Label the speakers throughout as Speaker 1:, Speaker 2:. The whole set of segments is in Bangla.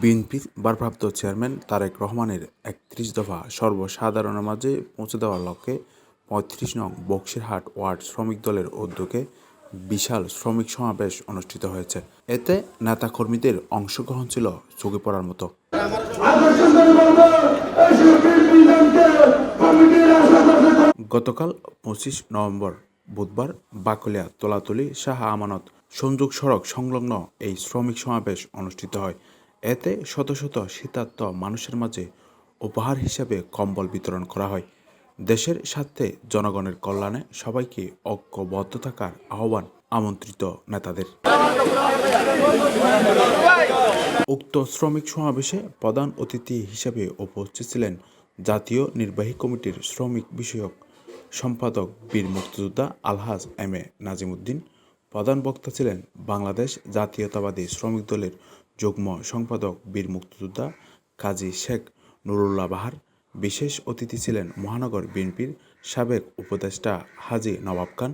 Speaker 1: বিএনপির ভারপ্রাপ্ত চেয়ারম্যান তারেক রহমানের একত্রিশ দফা সর্বসাধারণের মাঝে পৌঁছে দেওয়ার লক্ষ্যে পঁয়ত্রিশ নং বক্সিরহাট ওয়ার্ড শ্রমিক দলের উদ্যোগে বিশাল শ্রমিক সমাবেশ অনুষ্ঠিত হয়েছে। এতে নেতাকর্মীদের অংশগ্রহণ ছিল চোখে পড়ার মতো। গতকাল পঁচিশ নভেম্বর বুধবার বাকলিয়া, তোলাতুলি, শাহ আমানত সংযোগ সড়ক সংলগ্ন এই শ্রমিক সমাবেশ অনুষ্ঠিত হয়। এতে শত শত শীতার্ত মানুষের মাঝে উপহার হিসেবে কম্বল বিতরণ করা হয়। দেশের স্বার্থে জনগণের কল্যাণে সবাইকে ঐক্যবদ্ধ থাকার আহ্বান আমন্ত্রিত নেতাদের। উক্ত শ্রমিক সমাবেশে প্রধান অতিথি হিসেবে উপস্থিত ছিলেন জাতীয় নির্বাহী কমিটির শ্রমিক বিষয়ক সম্পাদক বীর মুক্তিযোদ্ধা আলহাজ এম এ নাজিমুদ্দিন প্রধান বক্তা ছিলেন বাংলাদেশ জাতীয়তাবাদী শ্রমিক দলের যুগ্ম সম্পাদক বীর মুক্তিযোদ্ধা কাজী শেখ নুরুল্লাহ বাহার, বিশেষ অতিথি ছিলেন মহানগর বিএনপির সাবেক উপদেষ্টা হাজি নবাব খান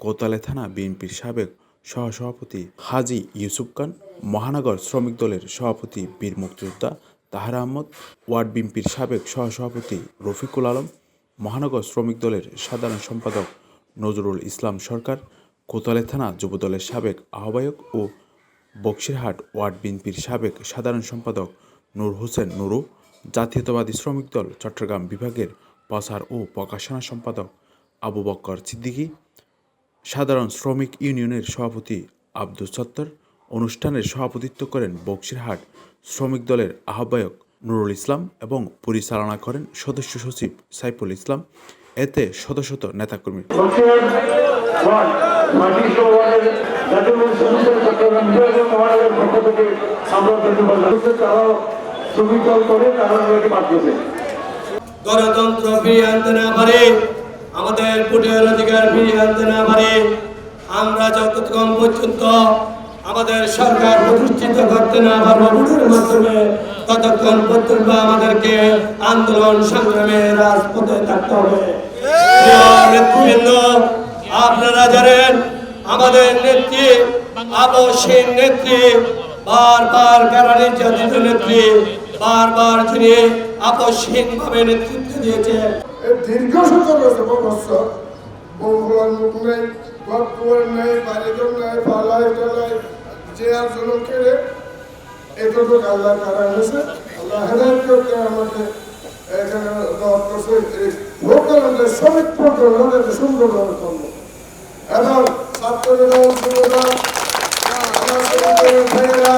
Speaker 1: কোতালে থানা বিএনপির সাবেক সহসভাপতি হাজি ইউসুফ খান, মহানগর শ্রমিক দলের সভাপতি বীর মুক্তিযোদ্ধা তাহার আহমদ, ওয়ার্ড বিএনপির সাবেক সহসভাপতি রফিকুল আলম, মহানগর শ্রমিক দলের সাধারণ সম্পাদক নজরুল ইসলাম সরকার কোতালে থানা যুবদলের সাবেক আহ্বায়ক ও বক্সিরহাট ওয়ার্ড বিএনপির সাবেক সাধারণ সম্পাদক নূর হোসেন নুরু, জাতীয়তাবাদী শ্রমিক দল চট্টগ্রাম বিভাগের প্রচার ও প্রকাশনা সম্পাদক আবু বক্কর সিদ্দিকী, সাধারণ শ্রমিক ইউনিয়নের সভাপতি আব্দুল সত্তর, অনুষ্ঠানের সভাপতিত্ব করেন বক্সিরহাট শ্রমিক দলের আহ্বায়ক নুরুল ইসলাম এবং পরিচালনা করেন সদস্য সচিব সাইফুল ইসলাম। এতে শত শত নেতাকর্মী
Speaker 2: মাটি সভার জাতীয় সমিতির চট্টগ্রাম বিভাগীয় মহানগরের
Speaker 3: গণতন্ত্র ফিরিয়ে আনতে না পারে, আমাদের ভোটের অধিকার ফিরিয়ে আনতে না পারে, আমরা যতক্ষণ পর্যন্ত আমাদের সরকার প্রতিষ্ঠিত করতে না পারব ভোটের মাধ্যমে ততক্ষণ পর্যন্ত আমাদেরকে আন্দোলন সংগ্রামে রাজপথে থাকতে হবে। আপনারা জানেন, আমাদের নেত্রী, আবশ্যিক নেত্রী, বারবার কারা নির্যাতিত নেত্রী, বারবার তিনি আপসহীনভাবে নেতৃত্ব
Speaker 4: দিয়েছে দীর্ঘ সতেরো বছর বছর সুন্দরভাবে করব এবং ছাত্ররা ভাইয়েরা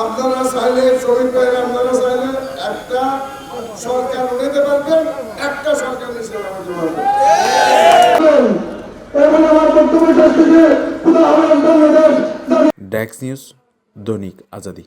Speaker 4: আপনারা চাইলে শ্রমিক ভাইয়েরা আপনারা চাইলে একটা সরকার নিতে পারবেন একটা সরকার নিতে পারবেন
Speaker 2: এবং আমার বক্তব্য শেষ থেকে খুদা
Speaker 1: ড্যাক্স নিউজ দৈনিক আজাদি